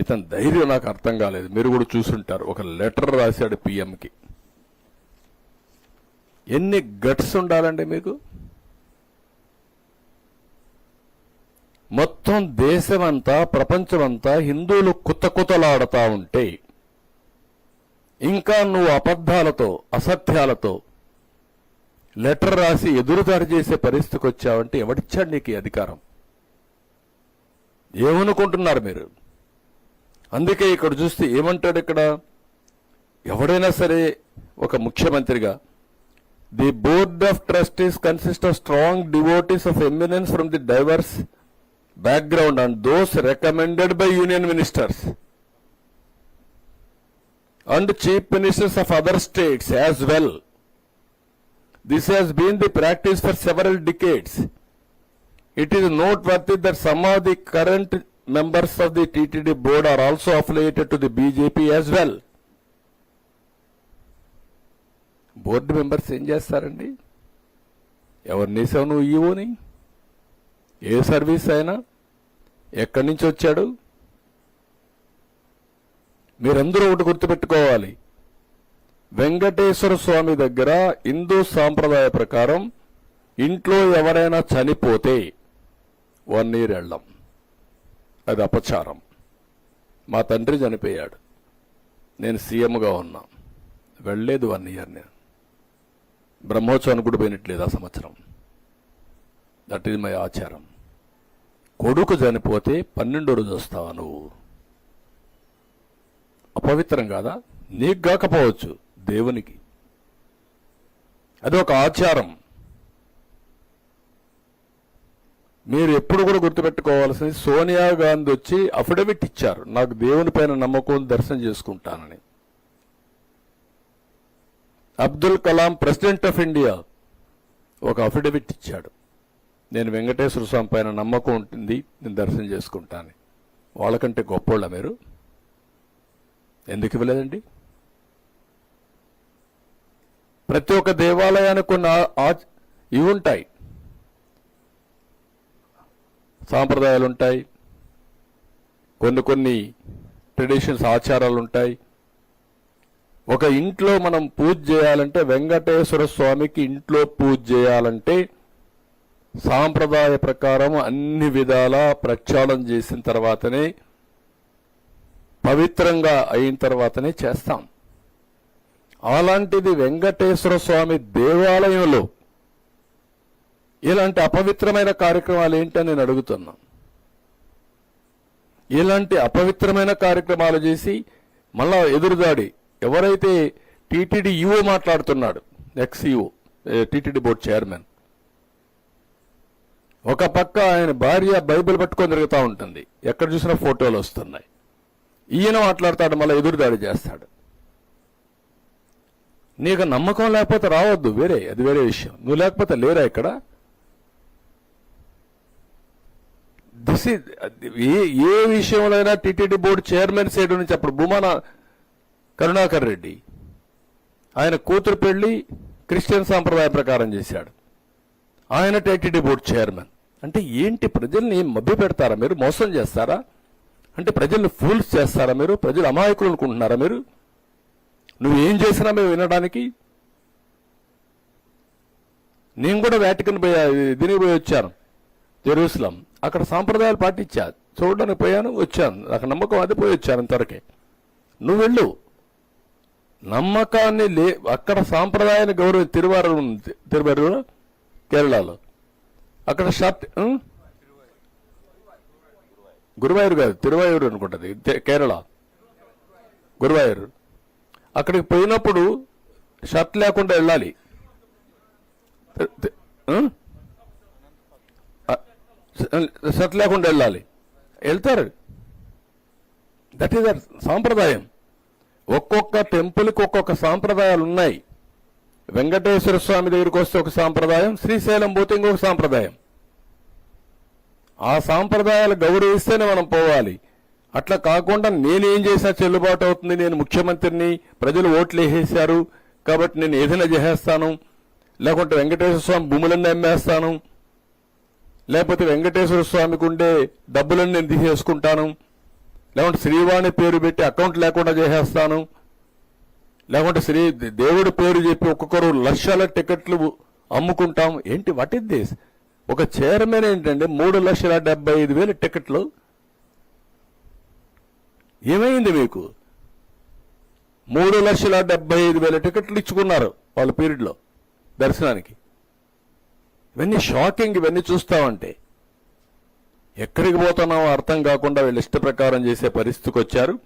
ఇతని ధైర్యం నాకు అర్థం కాలేదు. మీరు కూడా చూసుంటారు. ఒక లెటర్ రాశాడు పిఎంకి. ఎన్ని గట్స్ ఉండాలండి మీకు? మొత్తం దేశమంతా ప్రపంచమంతా హిందువులు కుత కుతలాడుతూ ఉంటే ఇంకా నువ్వు అబద్ధాలతో అసత్యాలతో లెటర్ రాసి ఎదురుదాడి చేసే పరిస్థితికి వచ్చావంటే ఎవడిచ్చాడు నీకు అధికారం? ఏమనుకుంటున్నారు మీరు? అందుకే ఇక్కడ చూస్తే ఏమంటాడు ఇక్కడ? ఎవడైనా సరే ఒక ముఖ్యమంత్రిగా the board of trustees consist of strong devotees of eminence from the diverse background and those recommended by union ministers and chief ministers of other states as well this has been the practice for several decades it is noteworthy that some of the current members of the TTD board are also affiliated to the BJP as well. Board members ఏం చేస్తారండి? ఎవరిని వేసావు నువ్వు ఈవోని ఏ service అయినా? ఎక్కడి నుంచి వచ్చాడు? మీరందరూ ఒకటి గుర్తుపెట్టుకోవాలి. వెంకటేశ్వర స్వామి దగ్గర హిందూ సాంప్రదాయ ప్రకారం ఇంట్లో ఎవరైనా చనిపోతే వన్ ఇయర్ వెళ్ళం అది అపచారం. మా తండ్రి చనిపోయాడు. నేను సీఎంగా ఉన్నా. వెళ్ళలేదు వన్ ఇయర్ నేను. బ్రహ్మోత్సవానికి కూడా పోయినట్లేదు ఆ సంవత్సరం. దట్ ఈజ్ మై ఆచారం. కొడుకు చనిపోతే పన్నెండో రోజు వస్తావా నువ్వు? అపవిత్రం కాదా? నీకు కాకపోవచ్చు. దేవునికి. అది ఒక ఆచారం. మీరు ఎప్పుడు కూడా గుర్తుపెట్టుకోవాల్సింది సోనియా గాంధీ వచ్చి అఫిడవిట్ ఇచ్చారు. నాకు దేవుని పైన నమ్మకం ఉంది, దర్శనం చేసుకుంటానని. Abdul Kalam president of India ఒక అఫిడవిట్ ఇచ్చాడు. నేను వెంకటేశ్వర స్వామి పైన నమ్మకం ఉంటుంది నేను దర్శనం చేసుకుంటాను వాళ్ళకంటే గొప్పోళ్ళ మీరు. ఎందుకు ఇవ్వలేదండి? ప్రతి ఒక్క దేవాలయానికి కొన్ని ఇవి ఉంటాయి. సాంప్రదాయాలు ఉంటాయి కొన్ని కొన్ని ట్రెడిషన్స్ ఆచారాలు ఉంటాయి ఒక ఇంట్లో మనం పూజ చేయాలంటే వెంకటేశ్వర స్వామికి ఇంట్లో పూజ చేయాలంటే సాంప్రదాయ ప్రకారం అన్ని విధాలా ప్రక్షాళన చేసిన తర్వాతనే పవిత్రంగా అయిన తర్వాతనే చేస్తాం. అలాంటిది వెంకటేశ్వర స్వామి దేవాలయంలో ఇలాంటి అపవిత్రమైన కార్యక్రమాలు ఏంటని నేను అడుగుతున్నా. ఇలాంటి అపవిత్రమైన కార్యక్రమాలు చేసి మళ్ళా ఎదురుదాడి. ఎవరైతే టీటీడీ ఈఓ మాట్లాడుతున్నాడు ఎక్స్ఈఓ టీటీడీ బోర్డు చైర్మన్ ఒక పక్క ఆయన భార్య బైబిల్ పట్టుకొని తిరుగుతూ ఉంటుంది. ఎక్కడ చూసినా ఫోటోలు వస్తున్నాయి. ఈయన మాట్లాడతాడు మళ్ళీ ఎదురుదాడి చేస్తాడు. నీకు నమ్మకం లేకపోతే రావద్దు వేరే అది వేరే విషయం. నువ్వు లేకపోతే లేరా ఇక్కడ? దిస్ ఏ ఏ విషయంలో అయినా టీటీడీ బోర్డు చైర్మన్ సైడ్ నుంచి అప్పుడు భూమాన కరుణాకర్ రెడ్డి ఆయన కూతురు పెళ్ళి క్రిస్టియన్ సాంప్రదాయ ప్రకారం చేశాడు. ఆయన టీటీడీ బోర్డు చైర్మన్. అంటే ఏంటి ప్రజల్ని మభ్య పెడతారా మీరు? మోసం చేస్తారా? అంటే ప్రజల్ని ఫూల్స్ చేస్తారా మీరు? ప్రజలు అమాయకులు అనుకుంటున్నారా మీరు? నువ్వు ఏం చేసినా మేము వినడానికి? నేను కూడా వేటకని పోయా దీనికి పోయి వచ్చాను. జెరూసలం. అక్కడ సాంప్రదాయాలు పాటించా చూడడానికి పోయాను వచ్చాను. నాకు నమ్మకం అది పోయి వచ్చాను ఇంతవరకే. నువ్వు వెళ్ళు. నమ్మకాన్ని లే అక్కడ సాంప్రదాయాన్ని గౌరవం తిరువారూరు తిరువారు కేరళలో. అక్కడ షర్ట్ గురువాయూరు కాదు తిరువాయూరు అనుకుంటది. కేరళ. గురువాయూరు. అక్కడికి పోయినప్పుడు షర్ట్ లేకుండా వెళ్ళాలి. షర్ట్ లేకుండా వెళ్ళాలి. వెళ్తారు. దట్ ఈస్ సాంప్రదాయం. ఒక్కొక్క టెంపుల్కి ఒక్కొక్క సాంప్రదాయాలు ఉన్నాయి. వెంకటేశ్వర స్వామి దగ్గరికి వస్తే ఒక సాంప్రదాయం శ్రీశైలం పోతే ఇంకొక సాంప్రదాయం. ఆ సాంప్రదాయాలు గౌరవిస్తేనే మనం పోవాలి. అట్లా కాకుండా నేనేం చేసినా చెల్లుబాటు అవుతుంది. నేను ముఖ్యమంత్రిని ప్రజలు ఓట్లు వేసేశారు. కాబట్టి నేను ఏదైనా చేసేస్తాను. లేకుంటే వెంకటేశ్వర స్వామి భూములన్నీ అమ్మేస్తాను. లేకపోతే వెంకటేశ్వర స్వామికి ఉండే డబ్బులన్నీ నేను తీసేసుకుంటాను. లేకుంటే శ్రీవాణి పేరు పెట్టి అకౌంట్ లేకుండా చేసేస్తాను. లేకుంటే శ్రీ దేవుడి పేరు చెప్పి ఒక్కొక్కరు లక్షల టికెట్లు అమ్ముకుంటాం. ఏంటి వాట్ ఇస్ దిస్ ఒక చైర్మన్ ఏంటంటే మూడు లక్షల డెబ్బై ఐదు వేల టికెట్లు. ఏమైంది మీకు? మూడు లక్షల డెబ్బై ఐదు వేల టికెట్లు ఇచ్చుకున్నారు వాళ్ళ పీరియడ్లో దర్శనానికి. ఇవన్నీ షాకింగ్ ఇవన్నీ చూస్తామంటే. ఎక్కడికి పోతున్నామో అర్థం కాకుండా వీళ్ళు ఇష్ట ప్రకారం చేసే పరిస్థితికి వచ్చారు.